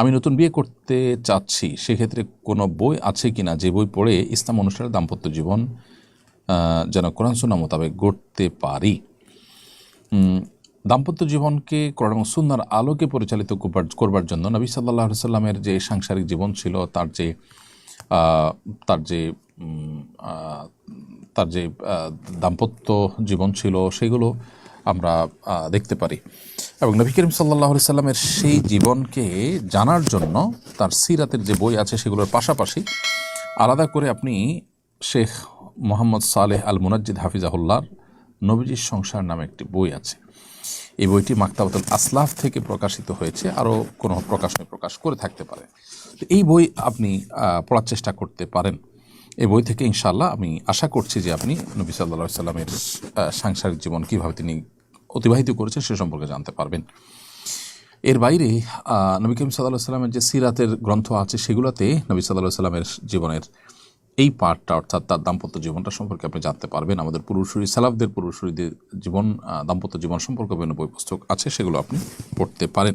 আমি নতুন বিয়ে করতে চাচ্ছি, সেক্ষেত্রে কোনো বই আছে কি না যে বই পড়ে ইসলাম অনুষ্ঠানের দাম্পত্য জীবন যেন কোরআন সুন্না মোতাবেক গড়তে পারি। দাম্পত্য জীবনকে কোরআন এবং সুন্নার আলোকে পরিচালিত করবার করবার জন্য নবী সাল্লাহ সাল্লামের যে সাংসারিক জীবন ছিল, তার যে তার যে তার যে দাম্পত্য জীবন ছিল, সেগুলো আমরা দেখতে পারি। এবং নবী করিম সাল্লাহ সাল্লামের সেই জীবনকে জানার জন্য তার সিরাতের যে বই আছে সেগুলোর পাশাপাশি আলাদা করে আপনি শেখ মোহাম্মদ সালেহ আল মুনাজ্জিদ হাফিজাহুল্লার নবীজির সংসার নামে একটি বই আছে। এই বইটি মাক্তাবাতুল আসলাফ থেকে প্রকাশিত হয়েছে, আরও কোনো প্রকাশনে প্রকাশ করে থাকতে পারে। তো এই বই আপনি পড়ার চেষ্টা করতে পারেন। এই বই থেকে ইনশাল্লাহ আমি আশা করছি যে আপনি নবী সাল্লা সাল্লামের সাংসারিক জীবন কীভাবে তিনি অতিবাহিত করেছে, সে সম্পর্কে জানতে পারবেন। এর বাইরে নবী করিম সাল্লাহ সাল্লামের যে সিরাতের গ্রন্থ আছে, সেগুলোতে নবী সাল্লাহ সাল্লামের জীবনের এই পার্টটা অর্থাৎ তার দাম্পত্য জীবনটা সম্পর্কে আপনি জানতে পারবেন। আমাদের পুরুষরী সালাফদের পুরুষরীদের জীবন দাম্পত্য জীবন সম্পর্কে বিভিন্ন বই পুস্তক আছে, সেগুলো আপনি পড়তে পারেন।